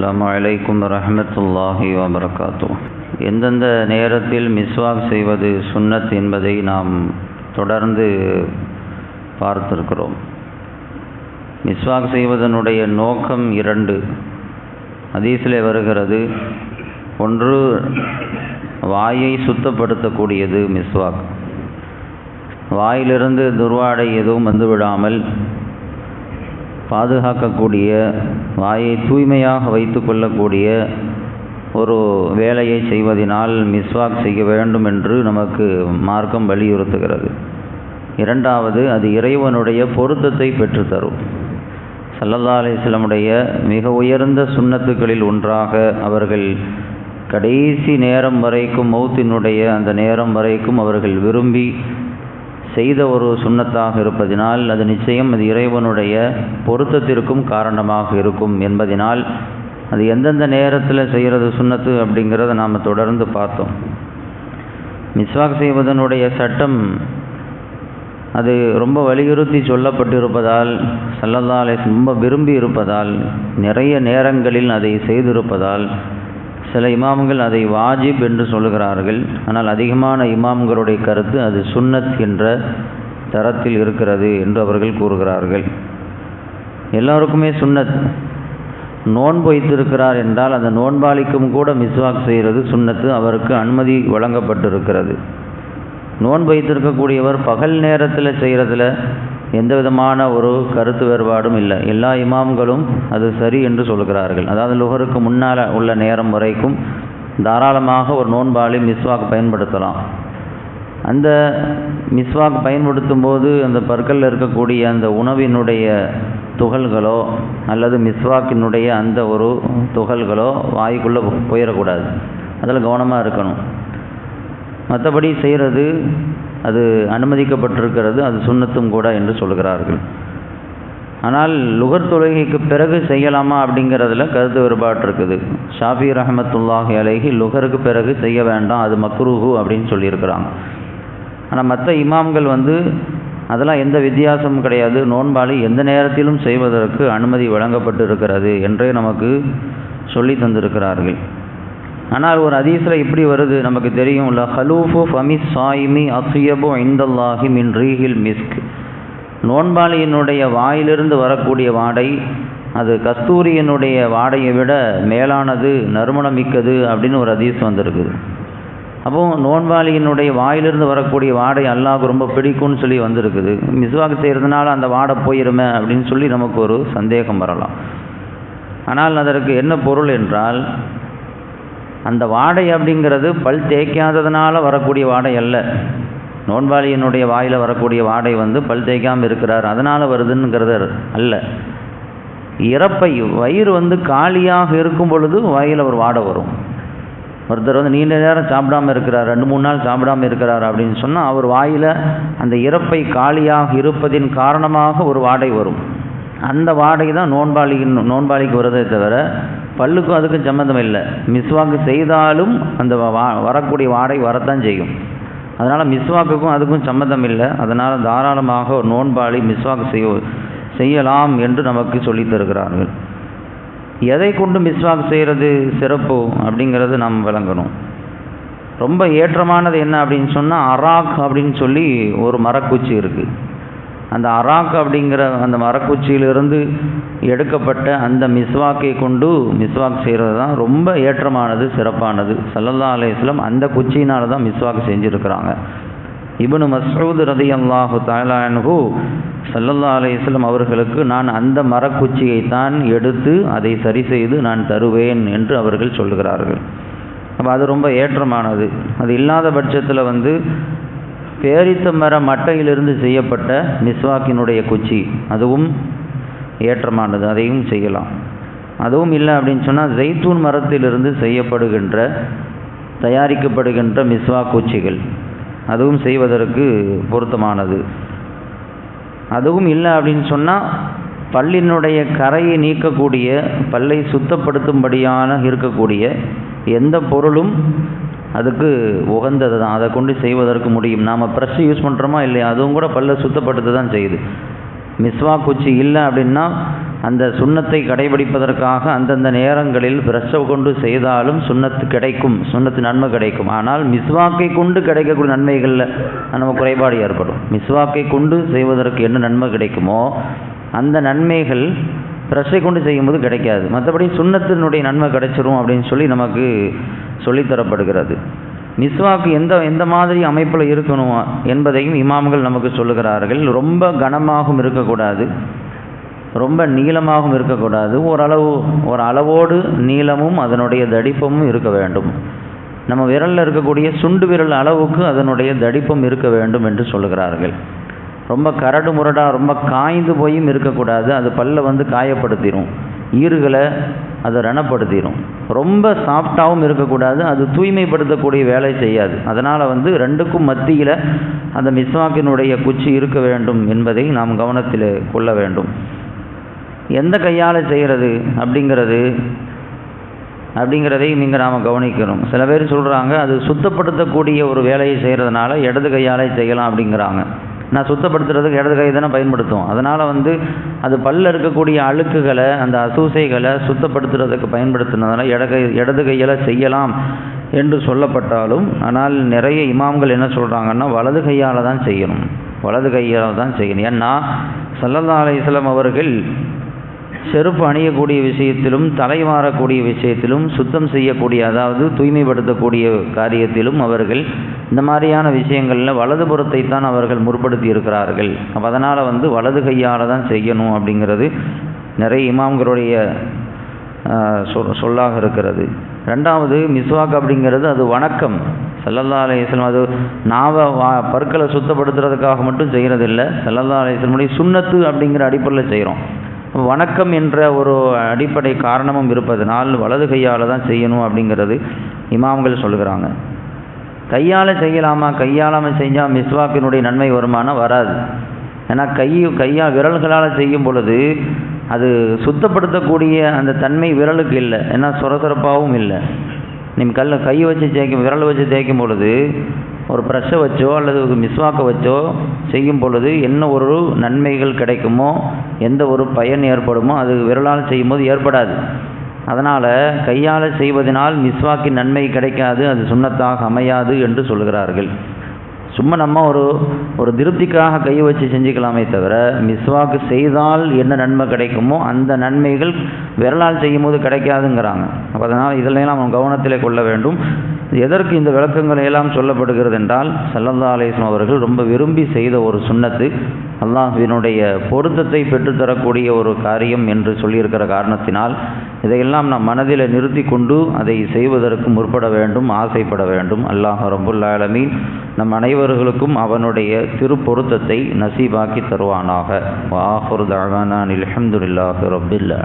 அஸ்லாம் வலைக்கம் வரமத்துல்லாஹி வபரகாத்து எந்தெந்த நேரத்தில் மிஸ்வாக் செய்வது சுன்னத் என்பதை நாம் தொடர்ந்து பார்த்திருக்கிறோம். மிஸ்வாக் செய்வதனுடைய நோக்கம் இரண்டு. அதீசிலே வருகிறது ஒன்று வாயை சுத்தப்படுத்தக்கூடியது மிஸ்வாக். வாயிலிருந்து துர்வாடை எதுவும் வந்து விடாமல் பாதுகாக்கக்கூடிய வாயை தூய்மையாக வைத்து கொள்ளக்கூடிய ஒரு வேலையை செய்வதனால் மிஸ்வாக் செய்ய வேண்டும் என்று நமக்கு மார்க்கம் வலியுறுத்துகிறது. இரண்டாவது அது இறைவனுடைய பொருத்தத்தை பெற்றுத்தரும். சல்லல்லா அலிஸ்லமுடைய மிக உயர்ந்த சுண்ணத்துக்களில் ஒன்றாக அவர்கள் கடைசி நேரம் வரைக்கும் மௌத்தினுடைய அந்த நேரம் வரைக்கும் அவர்கள் விரும்பி செய்த ஒரு சுண்ணத்தாக இருப்பதினால் அது நிச்சயம் அது இறைவனுடைய பொருத்தத்திற்கும் காரணமாக இருக்கும் என்பதினால் அது எந்தெந்த நேரத்தில் செய்கிறது சுண்ணத்து அப்படிங்கிறத நாம் தொடர்ந்து பார்த்தோம். மிஸ்வாக் செய்வதனுடைய சட்டம் அது ரொம்ப வலியுறுத்தி சொல்லப்பட்டிருப்பதால் சல்லதாலை ரொம்ப விரும்பி இருப்பதால் நிறைய நேரங்களில் அதை செய்திருப்பதால் சில இமாம்கள் அதை வாஜிப் என்று சொல்லுகிறார்கள். ஆனால் அதிகமான இமாம்களுடைய கருத்து அது சுன்னத் என்ற தரத்தில் இருக்கிறது என்று அவர்கள் கூறுகிறார்கள். எல்லோருக்குமே சுன்னத். நோன்பு வைத்திருக்கிறார் என்றால் அந்த நோன்பாளிக்கும் கூட மிஸ்வாக் செய்கிறது சுண்ணத்து அவருக்கு அனுமதி வழங்கப்பட்டிருக்கிறது. நோன்பு வைத்திருக்கக்கூடியவர் பகல் நேரத்தில் செய்கிறதுல எந்த விதமான ஒரு கருத்து வேறுபாடும் இல்லை. எல்லா இமாம்களும் அது சரி என்று சொல்கிறார்கள். அதாவது லுகருக்கு முன்னால் உள்ள நேரம் வரைக்கும் தாராளமாக ஒரு நோன்பாளி மிஸ்வாக் பயன்படுத்தலாம். அந்த மிஸ்வாக் பயன்படுத்தும் போது அந்த பற்களில் இருக்கக்கூடிய அந்த உணவினுடைய துகள்களோ அல்லது மிஸ்வாக்கினுடைய அந்த ஒரு துகள்களோ வாய்க்குள்ளே போயிடக்கூடாது. அதில் கவனமாக இருக்கணும். மற்றபடி செய்கிறது அது அனுமதிக்கப்பட்டிருக்கிறது அது சுண்ணத்தும் கூட என்று சொல்கிறார்கள். ஆனால் லுகர் தொழுகைக்கு பிறகு செய்யலாமா அப்படிங்கிறதுல கருத்து வேறுபாடு இருக்குது. ஷாஃபி ரஹமத்துல்லாஹி அலைஹி லுகருக்கு பிறகு செய்ய வேண்டாம் அது மக்ரூஹு அப்படின்னு சொல்லியிருக்கிறாங்க. ஆனால் மற்ற இமாம்கள் வந்து அதெல்லாம் எந்த வித்தியாசமும் கிடையாது. நோன்பாளி எந்த நேரத்திலும் செய்வதற்கு அனுமதி வழங்கப்பட்டு இருக்கிறது என்றே நமக்கு சொல்லி தந்திருக்கிறார்கள். ஆனால் ஒரு அதீஸில் இப்படி வருது நமக்கு தெரியும் ல ஹலூஃபு ஃபமி சாயிமி அசுயபு ஐந்தல்லாஹி மின் ரீஹில் மிஸ்க். நோன்பாளியினுடைய வாயிலிருந்து வரக்கூடிய வாடை அது கஸ்தூரியினுடைய வாடையை விட மேலானது நறுமணம் மிக்கது அப்படின்னு ஒரு அதீஸ் வந்திருக்குது. அப்போ நோன்பாளியினுடைய வாயிலிருந்து வரக்கூடிய வாடை அல்லாஹ் ரொம்ப பிடிக்கும்னு சொல்லி வந்திருக்குது. மிஸ்வாக்கு செய்கிறதுனால அந்த வாடை போயிருமே அப்படின்னு சொல்லி நமக்கு ஒரு சந்தேகம் வரலாம். ஆனால் அதற்கு என்ன பொருள் என்றால் அந்த வாடை அப்படிங்கிறது பல் தேய்க்காததுனால வரக்கூடிய வாடை அல்ல. நோன்பாளியினுடைய வாயில் வரக்கூடிய வாடை வந்து பல் தேய்க்காமல் இருக்கிறார். அதனால் வருதுங்கிறது அல்ல. இறப்பை வயிறு வந்து காலியாக இருக்கும் பொழுது வாயில் ஒரு வாடை வரும். ஒருத்தர் வந்து நீண்ட நேரம் சாப்பிடாமல் இருக்கிறார் ரெண்டு மூணு நாள் சாப்பிடாமல் இருக்கிறார் அப்படின்னு சொன்னால் அவர் வாயில் அந்த இறப்பை காலியாக இருப்பதின் காரணமாக ஒரு வாடை வரும். அந்த வாடை தான் நோன்பாளியின் நோன்பாளிக்கு வருதே தவிர பல்லுக்கும் அதுக்கும் சம்மந்தம் இல்லை. மிஸ்வாக்கு செய்தாலும் அந்த வா வரக்கூடிய வாடை வரத்தான் செய்யும். அதனால் மிஸ்வாக்குக்கும் அதுக்கும் சம்மந்தம் இல்லை. அதனால் தாராளமாக ஒரு நோன்பாளி மிஸ்வாக்கு செய்ய செய்யலாம் என்று நமக்கு சொல்லி தருகிறார்கள். எதை கொண்டு மிஸ்வாக் செய்கிறது சிறப்பு அப்படிங்கிறது நாம் விளங்கணும். ரொம்ப ஏற்றமானது என்ன அப்படின்னு சொன்னால் அராக் அப்படின்னு சொல்லி ஒரு மரக்குச்சி இருக்குது அந்த அராக் அப்படிங்கிற அந்த மரக்குச்சியிலிருந்து எடுக்கப்பட்ட அந்த மிஸ்வாக்கை கொண்டு மிஸ்வாக் செய்கிறது தான் ரொம்ப ஏற்றமானது சிறப்பானது. சல்லல்லா அலையம் அந்த குச்சியினால தான் மிஸ்வாக் செஞ்சுருக்கிறாங்க. இபனு மசூத் ரதி அல்லாஹு தாலானு சல்லல்லா அலையம் அவர்களுக்கு நான் அந்த மரக்குச்சியை தான் எடுத்து அதை சரி செய்து நான் தருவேன் என்று அவர்கள் சொல்லுகிறார்கள். அப்போ அது ரொம்ப ஏற்றமானது. அது இல்லாத பட்சத்தில் வந்து பேரித்த மர மட்டையிலிருந்து செய்யப்பட்ட மிஸ்வாக்கினுடைய குச்சி. அதுவும் ஏற்றமானது. அதையும் செய்யலாம். அதுவும் இல்லை அப்படின்னு சொன்னால் ஜெய்தூன் மரத்திலிருந்து செய்யப்படுகின்ற தயாரிக்கப்படுகின்ற மிஸ்வாக் குச்சிகள். அதுவும் செய்வதற்கு பொருத்தமானது. அதுவும் இல்லை அப்படின்னு சொன்னால் பல்லினுடைய கரையை நீக்கக்கூடிய பல்லை சுத்தப்படுத்தும்படியான இருக்கக்கூடிய எந்த பொருளும் அதுக்கு உகந்தது தான். அதை கொண்டு செய்வதற்கு முடியும். நாம் ப்ரெஷ் யூஸ் பண்ணுறோமா இல்லையா? அதுவும் கூட பல்ல சுத்தப்படுத்த தான் செய்யுது. மிஸ்வா குச்சி இல்லை அப்படின்னா அந்த சுண்ணத்தை கடைபிடிப்பதற்காக அந்தந்த நேரங்களில் ப்ரெஷ்ஷை கொண்டு செய்தாலும் சுண்ணத்து கிடைக்கும். சுண்ணத்து நன்மை கிடைக்கும். ஆனால் மிஸ்வாக்கை கொண்டு கிடைக்கக்கூடிய நன்மைகளில் நம்ம குறைபாடு ஏற்படும். மிஸ்வாக்கை கொண்டு செய்வதற்கு என்ன நன்மை கிடைக்குமோ அந்த நன்மைகள் பிரஷை கொண்டு செய்யும்போது கிடைக்காது. மற்றபடி சுண்ணத்தினுடைய நன்மை கிடைச்சிரும் அப்படின்னு சொல்லி நமக்கு சொல்லித்தரப்படுகிறது. மிஸ்வாக்கு எந்த எந்த மாதிரி அமைப்பில் இருக்கணும் என்பதையும் இமாம்கள் நமக்கு சொல்லுகிறார்கள். ரொம்ப கனமாகவும் இருக்கக்கூடாது. ரொம்ப நீளமாகவும் இருக்கக்கூடாது. ஓரளவு ஒரு அளவோடு நீளமும் அதனுடைய தடிப்பமும் இருக்க வேண்டும். நம்ம விரலில் இருக்கக்கூடிய சுண்டு விரல் அளவுக்கு அதனுடைய தடிப்பம் இருக்க வேண்டும் என்று சொல்லுகிறார்கள். ரொம்ப கரடு முரடாக ரொம்ப காய்ந்து போயும் இருக்கக்கூடாது. அது பல்ல வந்து காயப்படுத்திடும் ஈறுகளை அதை ரணப்படுத்திடும் ரொம்ப சாஃப்டாகவும் இருக்கக்கூடாது. அது தூய்மைப்படுத்தக்கூடிய வேலை செய்யாது. அதனால் வந்து ரெண்டுக்கும் மத்தியில் அந்த மிஸ்வாக்கினுடைய குச்சி இருக்க வேண்டும் என்பதை நாம் கவனத்தில் கொள்ள வேண்டும். எந்த கையால் செய்கிறது அப்படிங்கிறது அப்படிங்கிறதை நீங்கள் நாம் கவனிக்கணும். சில பேர் சொல்கிறாங்க அது சுத்தப்படுத்தக்கூடிய ஒரு வேலையை செய்கிறதுனால இடது கையாலே செய்யலாம் அப்படிங்கிறாங்க. நான் சுத்தப்படுத்துறதுக்கு இடது கை தானே பயன்படுத்துவோம். அதனால் வந்து அது பல்ல இருக்கக்கூடிய அழுக்குகளை அந்த அசூசைகளை சுத்தப்படுத்துறதுக்கு பயன்படுத்துனதுனால இடகை இடது கையால் செய்யலாம் என்று சொல்லப்பட்டாலும் ஆனால் நிறைய இமாம்கள் என்ன சொல்கிறாங்கன்னா வலது கையால் தான் செய்யணும். வலது கையால் தான் செய்யணும். ஏன்னா சல்லல்லா அலிஸ்லாம் அவர்கள் செருப்பு அணியக்கூடிய விஷயத்திலும் தலை மாறக்கூடிய விஷயத்திலும் சுத்தம் செய்யக்கூடிய அதாவது தூய்மைப்படுத்தக்கூடிய காரியத்திலும் அவர்கள் இந்த மாதிரியான விஷயங்களில் வலதுபுறத்தை தான் அவர்கள் முற்படுத்தி இருக்கிறார்கள். அப்போ அதனால் வந்து வலது கையால் தான் செய்யணும் அப்படிங்கிறது நிறைய இமாம்களுடைய சொல்லாக இருக்கிறது. ரெண்டாவது மிஸ்வாக் அப்படிங்கிறது அது வணக்கம். செல்லல்லா அலையம் அது நாவ வா பற்களை சுத்தப்படுத்துறதுக்காக மட்டும் செய்கிறதில்ல செல்லல்லா அலையமுடைய சுண்ணத்து அப்படிங்கிற அடிப்படையில் செய்கிறோம் வணக்கம் என்ற ஒரு அடிப்படை காரணமும் இருப்பதனால் வலது கையால் தான் செய்யணும் அப்படிங்கிறது இமாம்கள் சொல்கிறாங்க கையால் செய்யலாமா? கையால் செஞ்சால் மிஸ்வாக்கினுடைய நன்மை வருமானம் வராது. ஏன்னா கை கையால் விரல்களால் செய்யும் பொழுது அது சுத்தப்படுத்தக்கூடிய அந்த தன்மை விரலுக்கு இல்லை. ஏன்னா சுரசுரப்பாகவும் இல்லை. நீங்கள் கல்ல கை வச்சு தேய்க்கும் விரல் வச்சு தேய்க்கும் பொழுது ஒரு ப்ரெஷ்ஷை வச்சோ அல்லது மிஸ்வாக்கை வச்சோ செய்யும் பொழுது என்ன ஒரு நன்மைகள் கிடைக்குமோ எந்த ஒரு பயன் ஏற்படுமோ அது விரலால் செய்யும்போது ஏற்படாது. அதனால் கையால் செய்வதனால் மிஸ்வாக்கின் நன்மை கிடைக்காது அது சுண்ணத்தாக அமையாது என்று சொல்கிறார்கள். சும்மா நம்ம ஒரு ஒரு திருப்திக்காக கை வச்சு செஞ்சுக்கலாமே தவிர மிஸ்வாக்கு செய்தால் என்ன நன்மை கிடைக்குமோ அந்த நன்மைகள் விரலால் செய்யும் போது கிடைக்காதுங்கிறாங்க. அப்போ அதனால் இதெல்லாம் நம்ம கவனத்தில் கொள்ள வேண்டும். எதற்கு இந்த விளக்கங்கள் எல்லாம் சொல்லப்படுகிறது என்றால் சல்லல்லா அவர்கள் ரொம்ப விரும்பி செய்த ஒரு சுண்ணத்து அல்லாஹினுடைய பொருத்தத்தை பெற்றுத்தரக்கூடிய ஒரு காரியம் என்று சொல்லியிருக்கிற காரணத்தினால் இதையெல்லாம் நாம் மனதில் நிறுத்தி கொண்டு அதை செய்வதற்கு முற்பட வேண்டும் ஆசைப்பட வேண்டும். அல்லாஹ் ரபுல்லாலமி நம் அனைவர்களுக்கும் அவனுடைய திருப்பொருத்தத்தை நசீபாக்கி தருவானாக. வாஹுர் தகனான் அலமதுல்லாஹு ரபில்லா